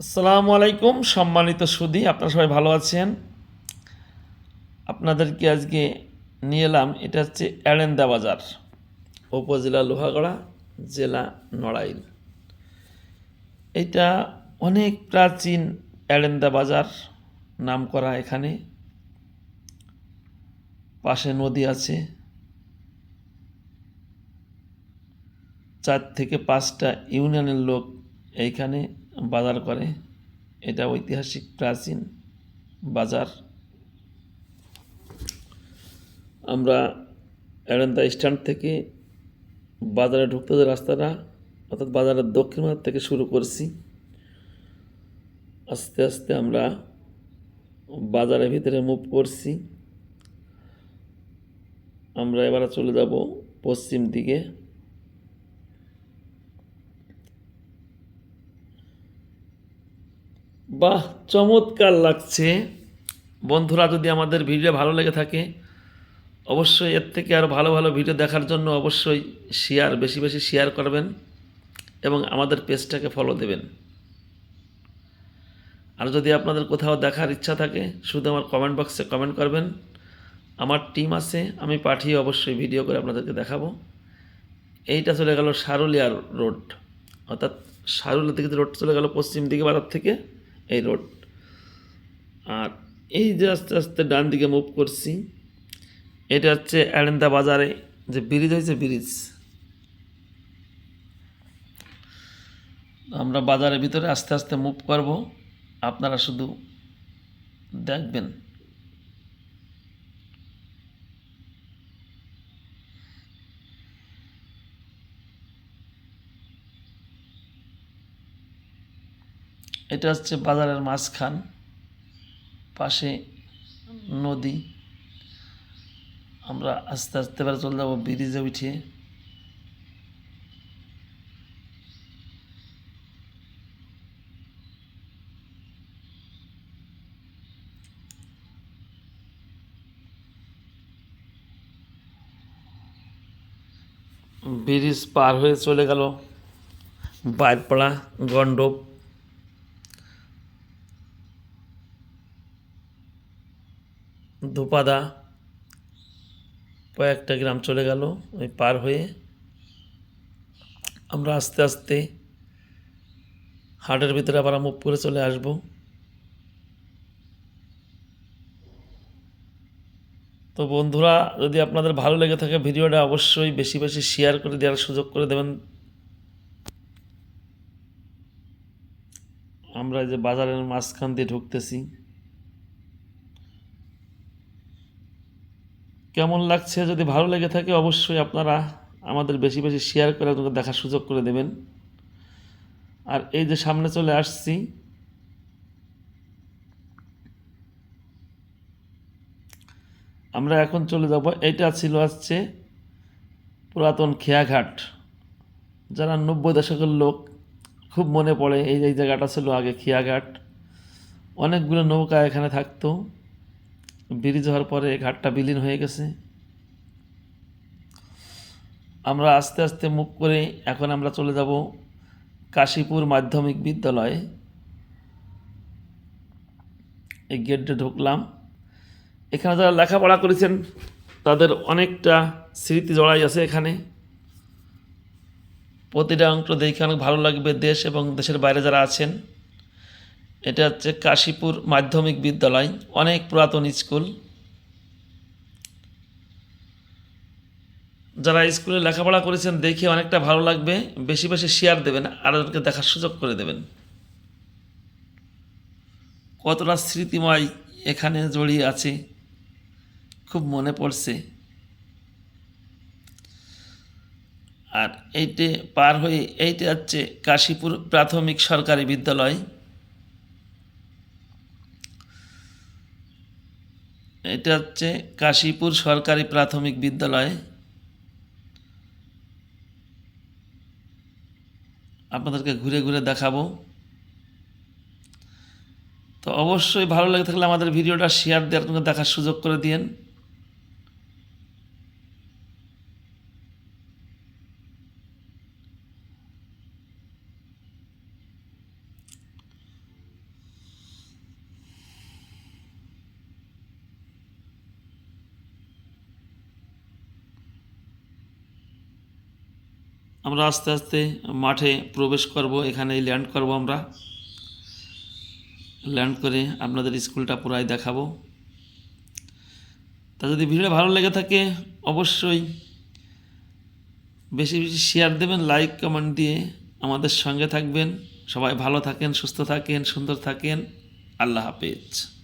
আসসালামু আলাইকুম, সম্মানিত সুদী, আপনারা সবাই ভালো আছেন? আপনাদেরকে আজকে নিয়ে এলাম, এটা হচ্ছে এড়েন্দা বাজার, উপজেলা লোহাগড়া, জেলা নড়াইল। এটা অনেক প্রাচীন এড়েন্দা বাজার নাম করা এখানে। পাশে নদী আছে। চার থেকে পাঁচটা ইউনিয়নের লোক এইখানে বাজার করে। এটা ঐতিহাসিক প্রাচীন বাজার। আমরা এরেন্দা স্ট্যান্ড থেকে বাজারে ঢুকতে যে রাস্তাটা, অর্থাৎ বাজারের দক্ষিণ হাত থেকে শুরু করছি। আস্তে আস্তে আমরা বাজারের ভিতরে মুভ করছি। আমরা এবারে চলে যাব পশ্চিম দিকে। বাহ, চমৎকার লাগছে। বন্ধুরা, যদি আমাদের ভিডিও ভালো লেগে থাকে, অবশ্যই এর থেকে আরও ভালো ভালো ভিডিও দেখার জন্য অবশ্যই শেয়ার বেশি বেশি শেয়ার করবেন এবং আমাদের পেজটাকে ফলো দেবেন। আর যদি আপনাদের কোথাও দেখার ইচ্ছা থাকে, শুধু আমার কমেন্ট বক্সে কমেন্ট করবেন। আমার টিম আছে, আমি পাঠিয়ে অবশ্যই ভিডিও করে আপনাদেরকে দেখাবো। এইটা চলে গেল সারুলিয়া রোড অর্থাৎ সারুলিয়া থেকে রোড চলে গেল পশ্চিম দিকে, বাজার থেকে। এই রোড। আর এই যে আস্তে আস্তে ডান দিকে মুভ করছি, এটা হচ্ছে অ্যারেন্দা বাজারে, যে ব্রিজ হয়েছে ব্রিজ আমরা বাজারের ভিতরে আস্তে আস্তে মুভ করব, আপনারা শুধু দেখবেন। এটা হচ্ছে বাজারের মাঝখান, পাশে নদী। আমরা আস্তে আস্তে এবার চলে যাব ব্রিজে উঠে ব্রিজ পার হয়ে চলে গেল বাইরপাড়া গন্ডপ ধোপাদা কয়েকটা গ্রাম চলে গেল, ওই পার হয়ে আমরা আস্তে আস্তে হাটের ভিতরে আবার মুভ করে চলে আসব। তো বন্ধুরা, যদি আপনাদের ভালো লেগে থাকে ভিডিওটা, অবশ্যই বেশি বেশি শেয়ার করে দেওয়ার সুযোগ করে দেবেন। আমরা যে বাজারের মাঝখান দিয়ে ঢুকতেছি। কেমন লাগছে? যদি ভালো লেগে থাকে, অবশ্যই আপনারা আমাদের বেশি বেশি শেয়ার করে আপনাকে দেখার সুযোগ করে দেবেন। আর এই যে সামনে চলে আসছি। আমরা এখন চলে যাব। এটা ছিল আসছে পুরাতন খেয়াঘাট। যারা নব্বই দশকের লোক, খুব মনে পড়ে এই এই জায়গাটা ছিল আগে খেয়াঘাট। অনেকগুলো নৌকা এখানে থাকতো। ব্রিজ হওয়ার পরে ঘাটটা বিলীন হয়ে গেছে। আমরা আস্তে আস্তে মুভ করে এখন আমরা চলে যাব কাশীপুর মাধ্যমিক বিদ্যালয়ে। এই গেটে ঢুকলাম। এখানে যারা লেখাপড়া করেছেন, তাদের অনেকটা স্মৃতি জড়াই আছে এখানে। প্রতিটা অংশ দেখে অনেক ভালো লাগবে। দেশ এবং দেশের বাইরে যারা আছেন এটা হচ্ছে কাশীপুর মাধ্যমিক বিদ্যালয়, অনেক পুরাতন স্কুল। যারা স্কুলে লেখাপড়া করেছেন, দেখে অনেকটা ভালো লাগবে। বেশি বেশি শেয়ার দেবেন আরোকে দেখার সুযোগ করে দেবেন। কতটা স্মৃতিময় এখানে জড়িয়ে আছে, খুব মনে পড়ছে। আর এইটে পার হয়ে, এইটা হচ্ছে কাশীপুর প্রাথমিক সরকারি বিদ্যালয়। এটা হচ্ছে কাশীপুর সরকারি প্রাথমিক বিদ্যালয়। আপনাদেরকে ঘুরে ঘুরে দেখাবো। তো অবশ্যই ভালো লেগে থাকলে আমাদের ভিডিওটা শেয়ার দেওয়ার আপনাকে দেখার সুযোগ করে দিন আমরা আস্তে আস্তে মাঠে প্রবেশ করব, এখানেই ল্যান্ড করব আমরা। ল্যান্ড করে আপনাদের স্কুলটা পুরাই দেখাবো। তা যদি ভিডিওটা ভালো লেগে থাকে, অবশ্যই বেশি বেশি শেয়ার দেবেন লাইক কমেন্ট দিয়ে আমাদের সঙ্গে থাকবেন। সবাই ভালো থাকেন, সুস্থ থাকেন, সুন্দর থাকেন। আল্লাহ হাফেজ।